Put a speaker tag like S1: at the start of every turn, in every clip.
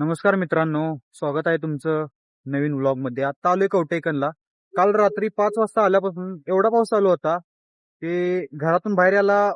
S1: नमस्कार मित्रांनो स्वागत आहे तुमचं नवीन व्लॉगमध्ये आता आलोय कवटेकनला काल रात्री पाच वाजता आल्यापासून एवढा पाऊस चालू होता की घरातून बाहेर यायला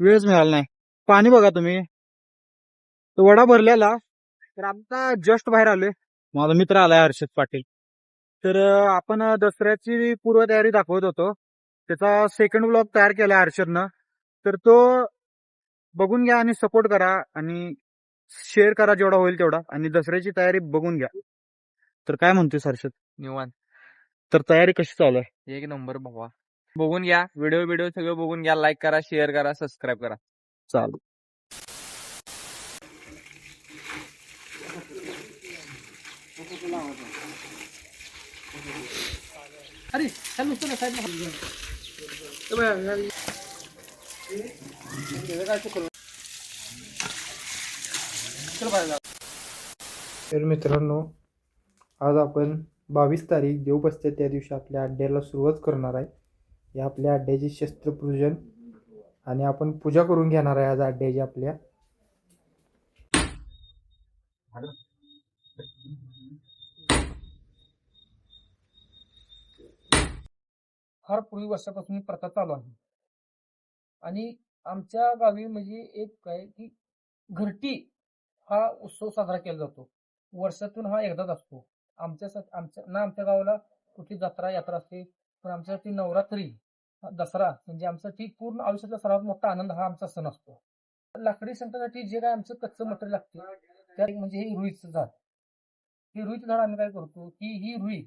S1: वेळच मिळाला नाही. पाणी बघा तुम्ही. तो वडा भरलेला तर आता जस्ट बाहेर आलोय. माझा मित्र आलाय हर्षद पाटील. तर आपण दसऱ्याची पूर्वतयारी दाखवत होतो. त्याचा सेकंड ब्लॉग तयार केला हर्षदनं. तर तो बघून घ्या आणि सपोर्ट करा आणि शेअर करा जेवढा होईल तेवढा. आणि दसऱ्याची तयारी बघून घ्या. तर काय म्हणतोय हर्षद?
S2: निवांत.
S1: तर तयारी कशी चालू आहे?
S2: एक नंबर भावा बघून घ्या. व्हिडिओ व्हिडिओ सगळं बघून घ्या. लाईक करा शेअर करा सबस्क्राईब करा.
S1: चालू
S3: अरे चल नुसतं ना साईडला.
S4: तर मित्रांनो आज आपण बावीस तारीख देव बसते त्या दिवशी आपल्या अड्ड्याला सुरुवात करणार आहे. या आपल्या अड्ड्याचे शस्त्रपूजन आणि आपण पूजा करून घेणार आहे आज अड्ड्याची आपल्या.
S3: फार पूर्वी वर्षापासून ही प्रथा चालू आहे. आणि आमच्या गावी म्हणजे एक काय की घरटी हा उत्सव साजरा केला जातो. वर्षातून हा एकदाच असतो. आमच्या आमच्या ना आमच्या गावाला कुठली जत्रा यात्रा असते पण आमच्यासाठी नवरात्री दसरा म्हणजे आमच्यासाठी पूर्ण आयुष्यातला सर्वात मोठा आनंद हा आमचा सण असतो. लाकडी संकटासाठी जे काय आमचं कच्चं मटेरियल लागते त्या म्हणजे हे रुईचं झाड. हे रुईचं झाड आम्ही काय करतो की ही रुई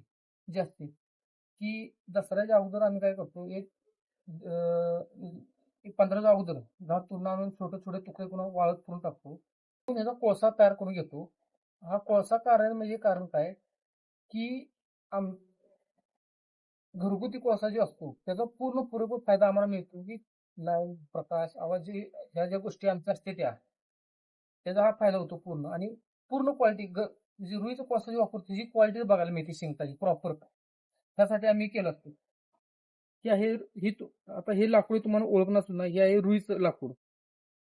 S3: जी असते की दसऱ्याच्या अगोदर आम्ही काय करतो एक एक पंधराच्या अगोदर झाड तोडून आणून छोटे छोटे तुकडे करून वाळत करून टाकतो. मग याचा कोळसा तयार करून घेतो. हा कोळसा कारण म्हणजे कारण काय? की आम घरगुती कोळसा जो असतो त्याचा पूर्ण पुरेपूर फायदा आम्हाला मिळतो की लाइट प्रकाश आवाज जे ह्या ज्या गोष्टी आमच्या असते त्या त्याचा हा फायदा होतो पूर्ण. आणि पूर्ण क्वालिटी जी रुईचा कोळसा जी वापरतो त्याची क्वालिटी बघायला मिळते शिंगताची प्रॉपर. त्यासाठी आम्ही केलं असतो. की आहे ही तु- आता हे लाकूड तुम्हाला ओळख सुद्धा ना हे आहे रुईचं लाकूड.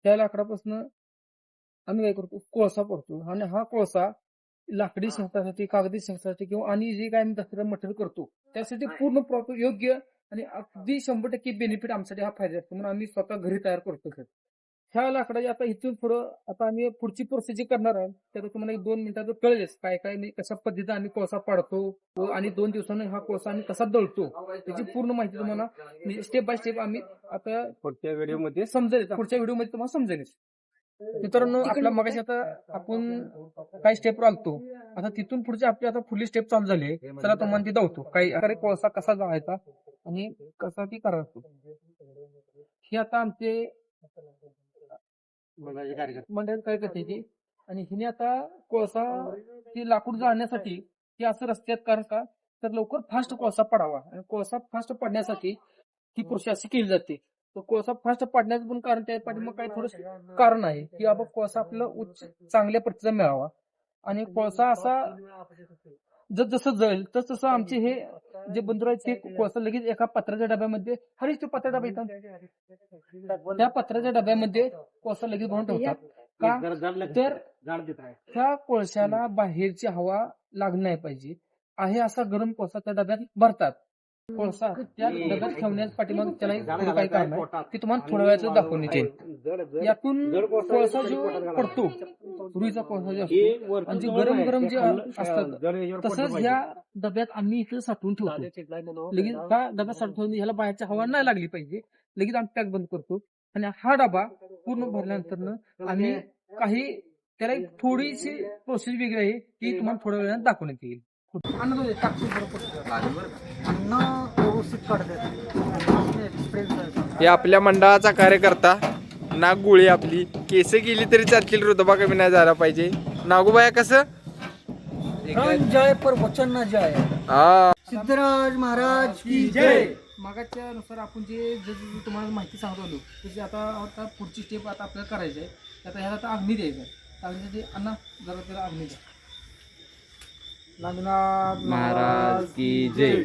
S3: त्या लाकडापासून आम्ही काय करतो कोळसा पडतो. आणि हा कोळसा लाकडी शेंगतासाठी कागदी शेंगतासाठी किंवा आणि जे काय आम्ही दसऱ्या मटेरियल करतो त्यासाठी पूर्ण प्रॉपर योग्य आणि अगदी शंभर टक्के बेनिफिट आमच्यासाठी हा फायदा असतो म्हणून आम्ही स्वतः घरी तयार करतो सर ह्या लाकडाची आता इथून पुढं आता आम्ही पुढची प्रोसेस जी करणार आहे त्यात तुम्हाला एक दोन मिनिटात कळेलच काय काय नाही कशा पद्धतीने आम्ही कोळसा पाडतो व आणि दोन दिवसांनी हा कोळसा आम्ही कसा दळतो त्याची पूर्ण माहिती तुम्हाला स्टेप बाय स्टेप आम्ही आता
S2: पुढच्या व्हिडिओमध्ये
S3: समजेल. पुढच्या व्हिडिओमध्ये तुम्हाला समजेल मित्रांनो आपल्या मगाशी आता आपण काही स्टेप आलतो. आता तिथून पुढची आपली आता पुढली स्टेप चालू झाली. आहे. चला तुम्हाला ती धावतो. काही अरे कोळसा कसा जायचा आणि कसा ती करायचो? हे आता आमचे मंडळ काय करते ती. आणि हिने आता कोळसा ती लाकूड जाळण्यासाठी ती असं रस्त्यात कारण का? तर लवकर फास्ट कोळसा पडावा. आणि कोळसा फास्ट पडण्यासाठी ती प्रोसेस अशी केली जाते. तो कोळसा फास्ट पडण्याचं पण कारण त्या पाठीमाग काय थोडं कारण आहे की बाबा कोळसा आपल्याला उच्च चांगल्या प्रतीचा मिळावा. आणि कोळसा असा जस जसं जळेल तस तसं आमचे हे जे बंधू आहेत ते कोळसा लगेच एका पत्राच्या डब्यामध्ये हरीच तो पत्रा डबा येतात त्या पत्राच्या डब्यामध्ये कोळसा लगेच भरून ठेवतात. का? तर त्या कोळशाला बाहेरची हवा लागली नाही पाहिजे. आहे असा गरम कोळसा त्या डब्यात भरतात. कोळसा त्या डब्यात ठेवण्यास पाठीमाग त्याला एक काही कारण आहे? ते तुम्हाला थोड्या वेळाचं दाखवून येते यातून कोळसा जो पडतो रुईचा कोळसा जो असतो आणि जे गरम गरम जे असतात तसंच ह्या डब्यात आम्ही इथे साठवून ठेवतो. लगेच हा डबा साठवून ह्याला बाहेरच्या हवा नाही लागली पाहिजे. लगेच आम्ही पॅक बंद करतो. आणि हा डबा पूर्ण भरल्यानंतर आम्ही काही त्याला एक थोडीशी प्रोसेस वेगळी आहे ती तुम्हाला थोड्या वेळाने दाखवण्यात येईल. अन्न तो टाकतो बरोबर. अन्न व्यवस्थित काढतात.
S2: हे आपल्या मंडळाचा कार्यकर्ता नाग गुळी आपली. केस गेली तरी चालतील रुतबा कमी नाही झाला पाहिजे. नागोबाया कसं?
S3: जय पर वचन न जय.
S2: हा.
S3: सिद्धराज महाराज की जय. मागाच्या नुसार आपण जे जे- जे तुम्हाला माहिती सांगतो आलो त्याची आता आता पुढची स्टेप आता आपल्याला करायची आहे आता ह्याला आता अग्नी द्यायचं आहे. तर अग्नीसाठी अण्णा जरा त्याला अग्नी द्या. नागनाथ
S2: महाराज की जय.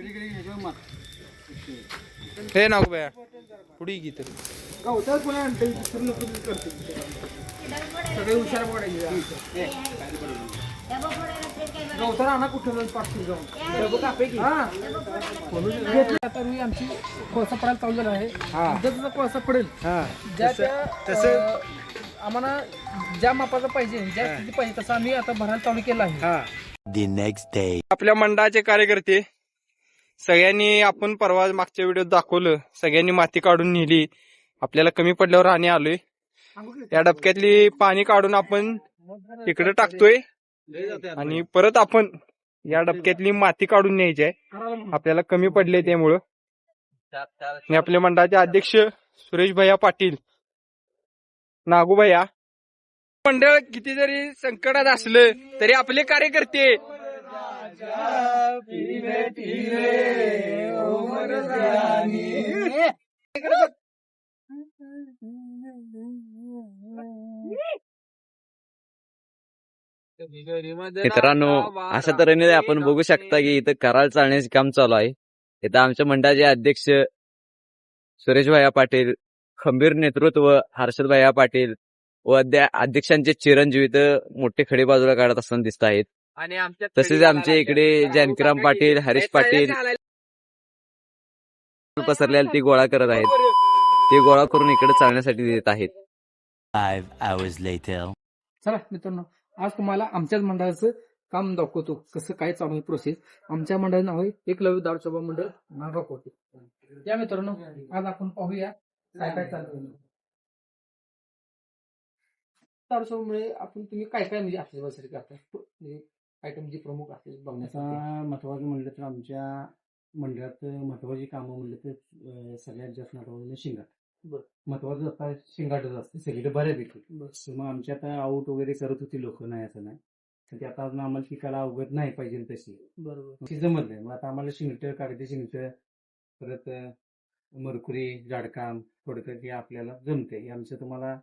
S3: इकडे-.
S2: हे नागू बाया पुढे घे तरी.
S3: सगळे हुशार पडायचे गवताला आणा कुठं पाठवून जाऊन. हा. घेतलं आता मी आमची कोळसा पडायला चालू झाला आहे जसा कोळसा पडेल ज्या त्या अं, आम्हाला ज्या मापाचा पाहिजे ज्या स्थिती पाहिजे तसं आम्ही आता भरायला चालू केलं आहे.
S5: The next day.
S2: आपल्या मंडळाचे कार्यकर्ते सगळ्यांनी आपण परवा मागच्या व्हिडिओत दाखवलं सगळ्यांनी माती काढून नेली आपल्याला कमी पडल्यावर राणी आलोय. या डबक्यातली पाणी काढून आपण इकडे टाकतोय आणि परत आपण या डबक्यातली माती काढून न्यायची आहे. आपल्याला कमी पडले त्यामुळं. आणि आपल्या मंडळाचे अध्यक्ष सुरेश भैया पाटील नागू भैया मंडळ किती जरी संकटात असलं तरी आपले कार्यकर्ते
S6: मित्रांनो अशा तऱ्हेने आपण बघू शकता की इथं कराल चालण्याचे काम चालू आहे. इथं आमच्या मंडळाचे अध्यक्ष सुरेश भैया पाटील खंबीर नेतृत्व हर्षद भैया पाटील व अध्या- अध्यक्षांचे चिरंजीव इथं मोठे खडे बाजूला काढत असताना दिसत आहेत.
S2: आणि आमच्या
S6: तसेच आमचे इकडे जानकीराम पाटील हरीश पाटील पसरलेला ती गोळा करत आहेत. ते गोळा करून इकडे चालण्यासाठी देत आहेत.
S3: चला मित्रांनो आज तुम्हाला आमच्याच मंडळाचं काम दाखवतो कसं काय चालू आहे प्रोसेस आमच्या मंडळाचं नाव आहे एकलव्य दारुसभा मंडळ नागाकोटे या मित्रांनो आज आपण पाहूया काय काय चालू आहे दारुसभामुळे आपण तुम्ही काय काय म्हणजे आपल्यासाठी करता म्हणजे काय काय म्हणजे प्रमुख असले बघण्यासाठी?
S7: आता महत्वाचं म्हणलं तर आमच्या मंडळात महत्वाची कामं म्हणलं तर सगळ्यात जास्त महत्वाचं म्हणजे शिंगाट. महत्वाचं आता शिंगाटच असते सगळीकडे बऱ्यापैकी. मग आमच्या आता आऊट वगैरे करत होती लोक नाही असं नाही. तर ते आता अजून आम्हाला पिकाला अवगत नाही पाहिजे तशी.
S3: बरोबर.
S7: ती जमत नाही. मग आता आम्हाला शिंगट कागदी शिंगट परत मरकुरी जाडकाम थोडक्यात हे आपल्याला जमते हे आमचं तुम्हाला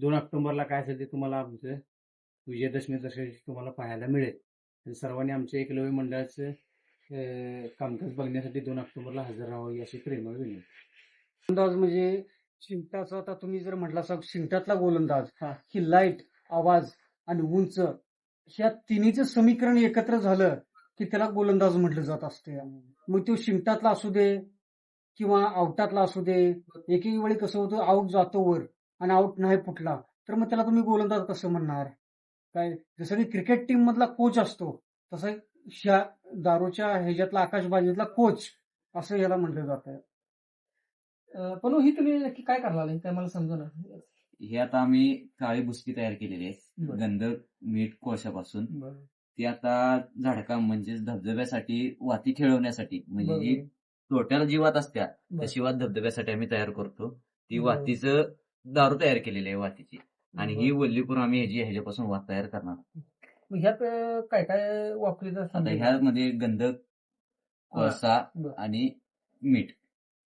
S7: दोन ऑक्टोबरला काय असेल ते तुम्हाला आमचं विजयादशमी दशमी तुम्हाला पाहायला मिळेल. आणि सर्वांनी आमच्या एकलव्य मंडळाचं कामकाज बघण्यासाठी दोन ऑक्टोबरला हजर राहावी अशी प्रेमळ विनंती.
S8: गोलंदाज म्हणजे शिंगटाचा आता तुम्ही जर म्हटला असा शिंगटातला गोलंदाज की लाइट आवाज आणि उंच ह्या तिन्हीचं समीकरण एकत्र झालं की त्याला गोलंदाज म्हटलं जात असते मग तो शिंगटातला असू दे किंवा आउटातला असू दे एक एक वेळी कसं होतं आउट जातो वर आणि आउट नाही फुटला तर मग त्याला तुम्ही गोलंदाज कसं म्हणणार? काय? जसं की क्रिकेट टीम मधला कोच असतो तसं ह्या दारूच्या ह्याच्यातला आकाशबाजीतला कोच असं याला म्हटलं जातं
S3: पण ही तुम्ही नक्की काय करणार काय मला समजा ना
S6: हे आता आम्ही काळी बुसकी तयार केलेली आहे. गंध मीठ कोळशापासून. ती आता झाडकाम म्हणजेच धबधब्यासाठी वाती खेळवण्यासाठी म्हणजे जी तोट्याला जी वात असत्या
S3: बरं.
S6: तशी वात धबधब्यासाठी आम्ही तयार करतो. ती. वातीचं दारू तयार केलेली आहे वातीची. आणि ही. वल्ली करून आम्ही ह्याची ह्याच्यापासून वात तयार करणार.
S3: मग ह्यात काय काय वापरीचं
S6: आता ह्यामध्ये गंधक कोळसा. आणि मीठ.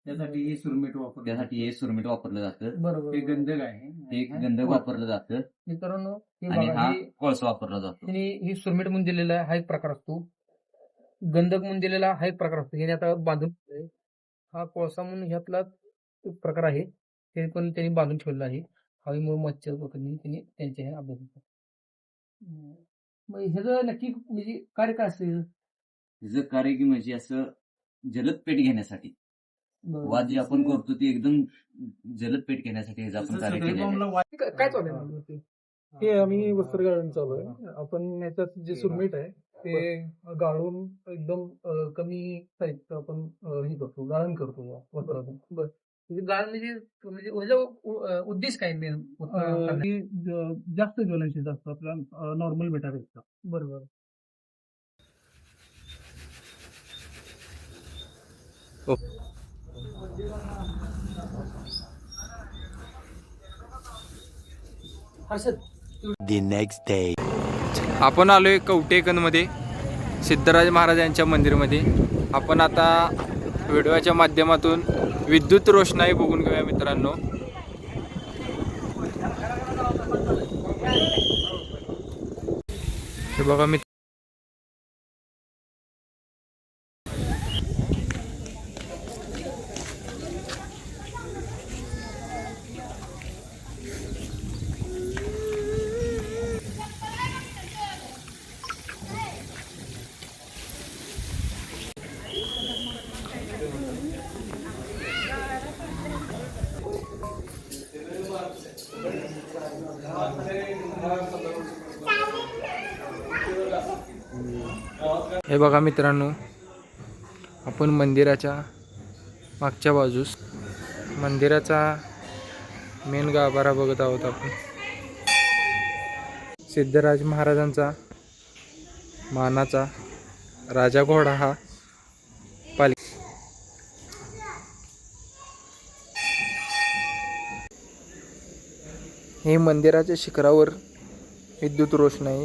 S7: त्यासाठी हे सुरमीट वापर
S6: त्यासाठी हे सुरमीठ वापरलं जातं.
S3: बरोबर
S7: हे गंधक आहे?
S6: हे? गंधक वापरलं जातं.
S3: मित्रांनो हे
S6: आणि
S3: बघा
S6: हा कोळसा वापरला जातो.
S3: त्यांनी ही सुरमीट म्हणून दिलेला आहे हा एक प्रकार असतो. गंधक म्हणून दिलेला हा एक प्रकार असतो हे आता बांधून. हा कोळसा म्हणून ह्यातला एक प्रकार आहे. ते पण त्यांनी बांधून ठेवलेला आहे. हवेमुळे मच्छर पकडणे त्यांनी त्यांचे हे अभ्यास. मग ह्याचं नक्की म्हणजे कार्य काय असते?
S6: ह्याचं कार्य की म्हणजे असं जलद पेट घेण्यासाठी. वाद जे आपण करतो ते एकदम जलद पेट घेण्यासाठी ह्याचं आपण कार्य केलेलं आहे.
S3: काय चालू आहे?
S9: हे आम्ही वस्त्र गाळून चालू आहे. आपण याच्यात जे सुरमीट आहे ते गाळून एकदम कमी साहित्य आपण हे करतो गाळण करतो वस्त्राचं
S3: बरं. म्हणजे गाळ म्हणजे म्हणजे अं, उद्देश काय मेन
S9: ज- जास्त ज्वलनशील असतं आपल्या नॉर्मल बेटापेक्षा
S3: बरोबर. Harshad
S5: The next day.
S2: आपण आलो आहे कवटेकनमध्ये. सिद्धराज महाराजांच्या मंदिरमध्ये. आपण आता व्हिडिओच्या माध्यमातून विद्युत रोषणाई बघून घेऊया मित्रांनो. हे बघा मित्र हे बघा मित्रांनो आपण मंदिराच्या मागच्या बाजूस मंदिराचा मेन गाभारा बघत आहोत आपण. सिद्धराज महाराजांचा मानाचा राजा घोडा हा हे मंदिराच्या शिखरावर विद्युत रोषणाई